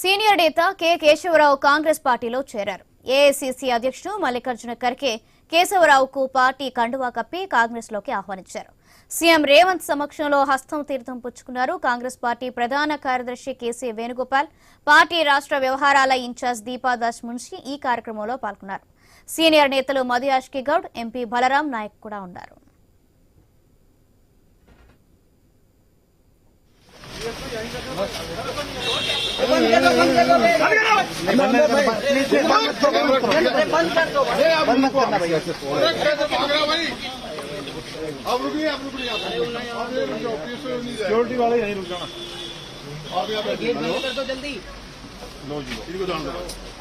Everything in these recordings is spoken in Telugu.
సీనియర్ నేత కె కేశవరావు కాంగ్రెస్ పార్టీలో చేరారు. ఏఐసిసి అధ్యక్షుడు మల్లికార్జున ఖర్గే కేశవరావుకు పార్టీ కండువా కప్పి కాంగ్రెస్లోకి ఆహ్వానించారు. సీఎం రేవంత్ సమక్షంలో హస్తం తీర్థం పుచ్చుకున్నారు. కాంగ్రెస్ పార్టీ ప్రధాన కార్యదర్శి కేసీ వేణుగోపాల్ పార్టీ రాష్ట్ర వ్యవహారాల ఇన్ఛార్జ్ దీపాదాస్ మున్షి ఈ కార్యక్రమంలో పాల్గొన్నారు. సీనియర్ నేతలు మధుయాష్కి గౌడ్ ఎంపీ బలరాం నాయక్ కూడా ఉన్నారు. सिक्योरिटी वाले यहीं रुक जाना आप यहाँ बैठिए कर दो जल्दी लो जी इनको जान दो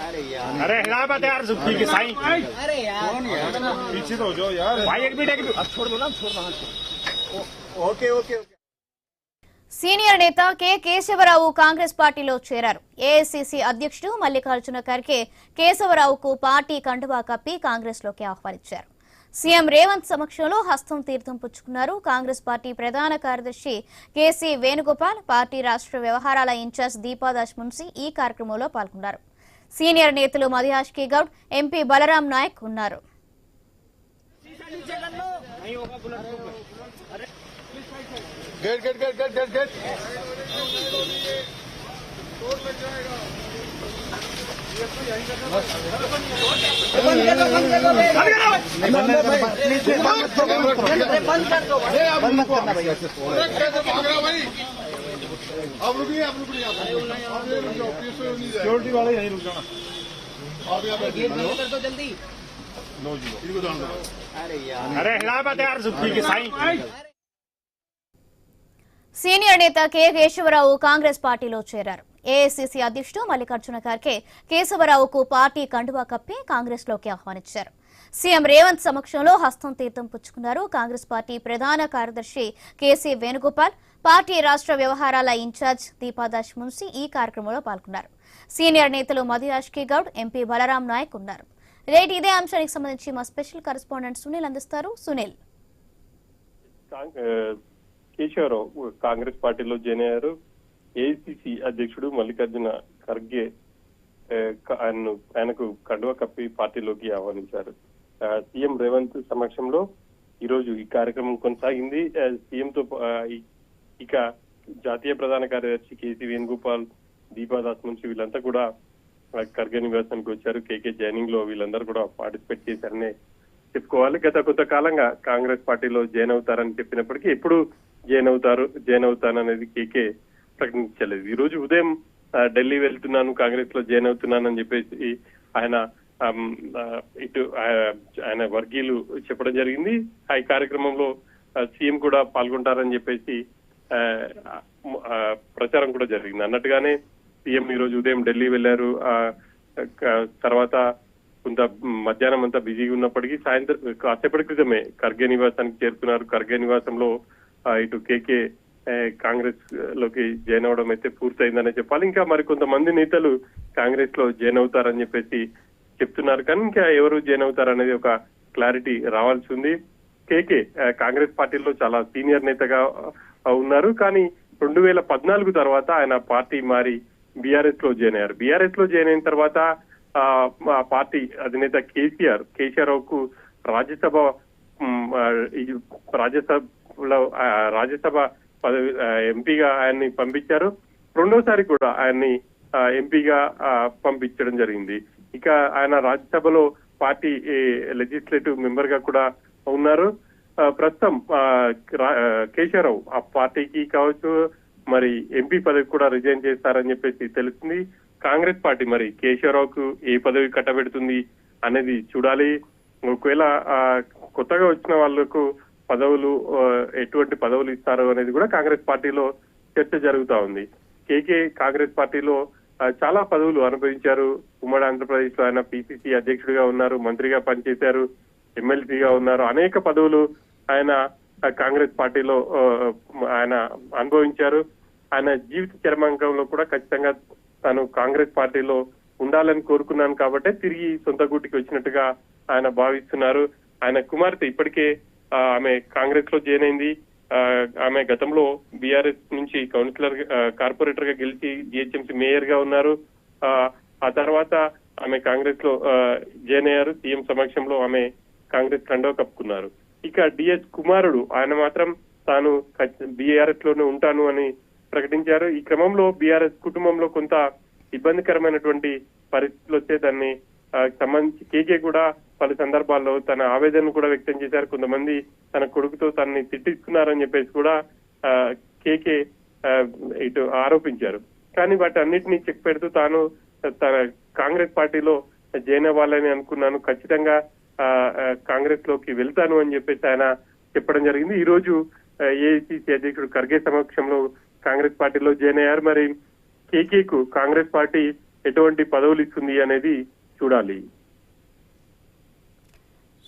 अरे यार अरे यार सुखी की साई। अरे यार। पीछे तो हो जाओ यार। भाई एक मिनट एक छोड़ दो ना छोड़ दो ओके ओके। సీనియర్ నేత కె కేశవరావు కాంగ్రెస్ పార్టీలో చేరారు. ఏఐసిసి అధ్యక్షుడు మల్లికార్జున ఖర్గే కేశవరావుకు పార్టీ కండువా కప్పి కాంగ్రెస్లోకి ఆహ్వానించారు. సీఎం రేవంత్ సమక్షంలో హస్తం తీర్థం పుచ్చుకున్నారు. కాంగ్రెస్ పార్టీ ప్రధాన కార్యదర్శి కేసీ వేణుగోపాల్ పార్టీ రాష్ట్ర వ్యవహారాల ఇన్ఛార్జ్ దీపాదాస్ మున్సి ఈ కార్యక్రమంలో పాల్గొన్నారు. సీనియర్ నేతలు మధుయాష్కి గౌడ్ ఎంపీ బలరాం నాయక్ ఉన్నారు. Gate gate gate gate gate gate बंद दो अरे यार अरे यार सुखी के साईं సీనియర్ నేత కె కేశవరావు కాంగ్రెస్ పార్టీలో చేరారు. ఏఐసిసి అధ్యక్షుడు మల్లికార్జున ఖర్గే కేశవరావుకు పార్టీ కండువా కప్పి కాంగ్రెస్లోకి ఆహ్వానించారు. సీఎం రేవంత్ సమక్షంలో హస్తం తీర్థం పుచ్చుకున్నారు. కాంగ్రెస్ పార్టీ ప్రధాన కార్యదర్శి కేసీ వేణుగోపాల్ పార్టీ రాష్ట్ర వ్యవహారాల ఇన్ఛార్జ్ దీపాదాస్ మున్సి ఈ కార్యక్రమంలో పాల్గొన్నారు. సీనియర్ నేతలు మధుయాష్కి గౌడ్ ఎంపీ బలరాం నాయక్ ఉన్నారు. రేట్ ఇదే అంశానికి సంబంధించి మా స్పెషల్ కరెస్పాండెంట్ సునీల్ అందిస్తారు. సునీల్. కేశవరావు కాంగ్రెస్ పార్టీలో జాయిన్ అయ్యారు. ఏఐసిసి అధ్యక్షుడు మల్లికార్జున ఖర్గే ఆ, ఆయనకు కండువ కప్పి పార్టీలోకి ఆహ్వానించారు. సీఎం రేవంత్ సమక్షంలో ఈ రోజు ఈ కార్యక్రమం కొనసాగింది. సీఎంతో ఇక జాతీయ ప్రధాన కార్యదర్శి కేసీ వేణుగోపాల్ దీపాదాస్ నుంచి వీళ్ళంతా కూడా ఖర్గే నివాసానికి వచ్చారు. కేకే జాయినింగ్లో వీళ్ళందరూ కూడా పార్టిసిపేట్ చేశారనే చెప్పుకోవాలి. గత కొంతకాలంగా కాంగ్రెస్ పార్టీలో జాయిన్ అవుతారని చెప్పినప్పటికీ ఎప్పుడు జాయిన్ అవుతారు జాయిన్ అవుతాననేది కేకే ప్రకటించలేదు. ఈ రోజు ఉదయం ఢిల్లీ వెళ్తున్నాను కాంగ్రెస్లో జాయిన్ అవుతున్నానని చెప్పేసి ఆయన ఇటు ఆయన వర్గీయులు చెప్పడం జరిగింది. ఆ కార్యక్రమంలో సీఎం కూడా పాల్గొంటారని చెప్పేసి ఆ, ప్రచారం కూడా జరిగింది. అన్నట్టుగానే సీఎం ఈ రోజు ఉదయం ఢిల్లీ వెళ్ళారు ఆ, తర్వాత కొంత మధ్యాహ్నం అంతా బిజీగా ఉన్నప్పటికీ సాయంత్రం కాసేపటి క్రితమే ఖర్గే నివాసానికి చేరుకున్నారు. ఖర్గే నివాసంలో ఇటు కేకే కాంగ్రెస్లోకి జాయిన్ అవడం అయితే పూర్తయిందనే చెప్పాలి. ఇంకా మరి కొంతమంది నేతలు కాంగ్రెస్లో జాయిన్ అవుతారని చెప్పేసి చెప్తున్నారు. కానీ ఇంకా ఎవరు జాయిన్ అవుతారనేది ఒక క్లారిటీ రావాల్సి ఉంది. కేకే కాంగ్రెస్ పార్టీలో చాలా సీనియర్ నేతగా ఉన్నారు. కానీ రెండు వేల పద్నాలుగు తర్వాత ఆయన పార్టీ మారి బీఆర్ఎస్లో జాయిన్ అయ్యారు. బీఆర్ఎస్లో జాయిన్ అయిన తర్వాత ఆ, పార్టీ అధినేత కేసీఆర్ రావుకు రాజ్యసభ రాజ్యసభ రాజ్యసభ పదవి ఎంపీగా ఆయన్ని పంపించారు. రెండోసారి కూడా ఆయన్ని ఎంపీగా ఆ, పంపించడం జరిగింది. ఇక ఆయన రాజ్యసభలో పార్టీ లెజిస్లేటివ్ మెంబర్గా కూడా ఉన్నారు. ఆ, ప్రస్తుతం ఆ, కేశవరావు ఆ పార్టీకి కావచ్చు మరి ఎంపీ పదవి కూడా రిజైన్ చేస్తారని చెప్పేసి తెలిసింది కాంగ్రెస్ పార్టీ మరి కేశవరావుకు ఏ పదవి కట్టబెడుతుంది అనేది చూడాలి. ఒకవేళ ఆ, కొత్తగా వచ్చిన వాళ్ళకు పదవులు ఎటువంటి పదవులు ఇస్తారు అనేది కూడా కాంగ్రెస్ పార్టీలో చర్చ జరుగుతా ఉంది. కేకే కాంగ్రెస్ పార్టీలో చాలా పదవులు అనుభవించారు. ఉమ్మడి ఆంధ్రప్రదేశ్లో ఆయన పిసిసి అధ్యక్షుడిగా ఉన్నారు మంత్రిగా పనిచేశారు ఎమ్మెల్సీగా ఉన్నారు. అనేక పదవులు ఆయన కాంగ్రెస్ పార్టీలో ఆయన అనుభవించారు. ఆయన జీవిత చర్మాంకంలో కూడా ఖచ్చితంగా తాను కాంగ్రెస్ పార్టీలో ఉండాలని కోరుకున్నాను కాబట్టి తిరిగి సొంత గూటికి వచ్చినట్టుగా ఆయన భావిస్తున్నారు. ఆయన కుమార్తె ఇప్పటికే ఆమె కాంగ్రెస్లో జాయిన్ అయింది. ఆ, ఆమె గతంలో బీఆర్ఎస్ నుంచి కౌన్సిలర్ కార్పొరేటర్గా గెలిచి జిహెచ్ఎంసీ మేయర్గా ఉన్నారు. ఆ, తర్వాత ఆమె కాంగ్రెస్లో జాయిన్ అయ్యారు. సీఎం సమక్షంలో ఆమె కాంగ్రెస్ కండవ కప్పుకున్నారు. ఇక డిఎస్ కుమారుడు ఆయన మాత్రం తాను బీఆర్ఎస్లోనే ఉంటాను అని ప్రకటించారు. ఈ క్రమంలో బీఆర్ఎస్ కుటుంబంలో కొంత ఇబ్బందికరమైనటువంటి పరిస్థితులు వచ్చే దాన్ని ఆ, సంబంధించి కేకే కూడా పలు సందర్భాల్లో తన ఆవేదన కూడా వ్యక్తం చేశారు. కొంతమంది తన కొడుకుతో తనని తిట్టిస్తున్నారని చెప్పేసి కూడా ఆ, కేకే ఇటు ఆరోపించారు. కానీ వాటి అన్నిటినీ చెక్ పెడుతూ తాను తన కాంగ్రెస్ పార్టీలో జాయిన్ అవ్వాలని అనుకున్నాను. ఖచ్చితంగా ఆ, కాంగ్రెస్లోకి వెళ్తాను అని చెప్పేసి ఆయన చెప్పడం జరిగింది. ఈ రోజు ఏఐసిసి అధ్యక్షుడు ఖర్గే సమక్షంలో కాంగ్రెస్ పార్టీలో జాయిన్ అయ్యారు. మరి కేకేకు కాంగ్రెస్ పార్టీ ఎటువంటి పదవులు ఇస్తుంది అనేది చూడాలి.